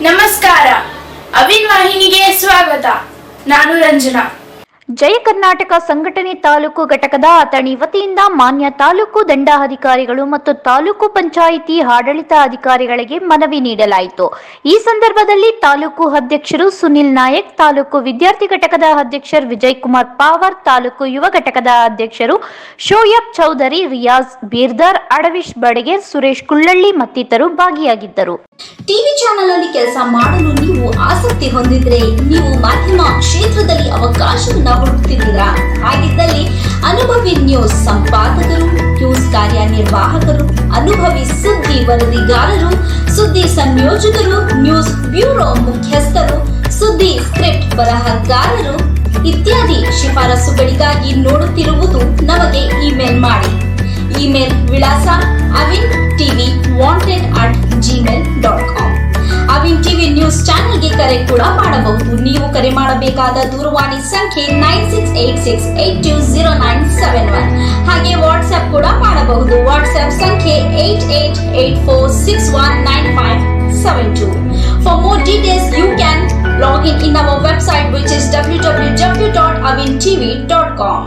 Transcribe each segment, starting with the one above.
ನಮಸ್ಕಾರ. ಅವಿನ್ ವಾಹಿನಿಗೆ ಸ್ವಾಗತ. ನಾನು ರಂಜನಾ. ಜಯ ಕರ್ನಾಟಕ ಸಂಘಟನೆ ತಾಲೂಕು ಘಟಕದ ಅಥಣಿ ವತಿಯಿಂದ ಮಾನ್ಯ ತಾಲೂಕು ದಂಡಾಧಿಕಾರಿಗಳು ಮತ್ತು ತಾಲೂಕು ಪಂಚಾಯಿತಿ ಆಡಳಿತ ಅಧಿಕಾರಿಗಳಿಗೆ ಮನವಿ ನೀಡಲಾಯಿತು. ಈ ಸಂದರ್ಭದಲ್ಲಿ ತಾಲೂಕು ಅಧ್ಯಕ್ಷರು ಸುನಿಲ್ ನಾಯಕ್, ತಾಲೂಕು ವಿದ್ಯಾರ್ಥಿ ಘಟಕದ ಅಧ್ಯಕ್ಷರು ವಿಜಯ್ ಕುಮಾರ್ ಪಾವರ್, ತಾಲೂಕು ಯುವ ಘಟಕದ ಅಧ್ಯಕ್ಷರು ಶೋಯಬ್ ಚೌಧರಿ, ರಿಯಾಜ್ ಬೀರ್ದಾರ್, ಅಡವಿಶ್ ಬಡಗೇರ್, ಸುರೇಶ್ ಕುಳ್ಳಳ್ಳಿ ಮತ್ತಿತರರು ಭಾಗಿಯಾಗಿದ್ದರು. ಟಿವಿ ಚಾನೆಲ್ ಅಲ್ಲಿ ಕೆಲಸ ಮಾಡಲು ನೀವು ಆಸಕ್ತಿ ಹೊಂದಿದ್ರೆ ನೀವು ಮಾಧ್ಯಮ ಕ್ಷೇತ್ರದಲ್ಲಿ ಅವಕಾಶವನ್ನ ಹುಡುಕ್ತಿದ್ದೀರಾ ಹಾಗಿದ್ದಲ್ಲಿ ಅನುಭವಿ ನ್ಯೂಸ್ ಸಂಪಾದಕರು, ನ್ಯೂಸ್ ಕಾರ್ಯನಿರ್ವಾಹಕರು, ಅನುಭವಿ ಸುದ್ದಿ ವರದಿಗಾರರು, ಸುದ್ದಿ ಸಂಯೋಜಕರು, ನ್ಯೂಸ್ ಬ್ಯೂರೋ ಮುಖ್ಯಸ್ಥರು, ಸುದ್ದಿ ಸ್ಕ್ರಿಪ್ಟ್ ಬರಹಗಾರರು ಇತ್ಯಾದಿ ಶಿಫಾರಸುಗಳಿಗಾಗಿ ನೋಡುತ್ತಿರುವುದು ನಮಗೆ ಇಮೇಲ್ ಮಾಡಿ. ಇಮೇಲ್ ವಿಳಾಸ Avin TV wanted at Gmail ಕೂಡ ಮಾಡಬಹುದು ನೀವು ಕರೆ ಮಾಡಬೇಕಾದ ದೂರವಾಣಿ ಸಂಖ್ಯೆ nine six eight six eight two zero nine seven one ಹಾಗೆ ವಾಟ್ಸ್ಆಪ್ ಕೂಡ ಮಾಡಬಹುದು. ವಾಟ್ಸ್ಆಪ್ ಸಂಖ್ಯೆ eight eight eight four six one nine five seven two for more details you can log in in our website which is W W W dot Avin TV dot com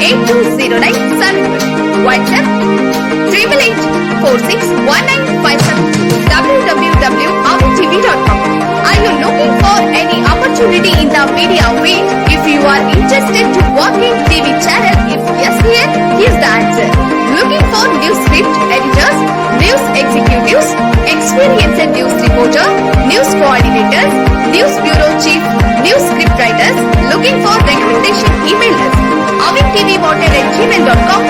8209 Sun. Are you looking for any opportunity in the media field? If you are interested to work in TV channel, if yes, here is the answer. Looking for news script editors, news executives, experienced news reporter, news coordinators, news bureau chief, news script writers, looking for recommendation email tvmotorengine.com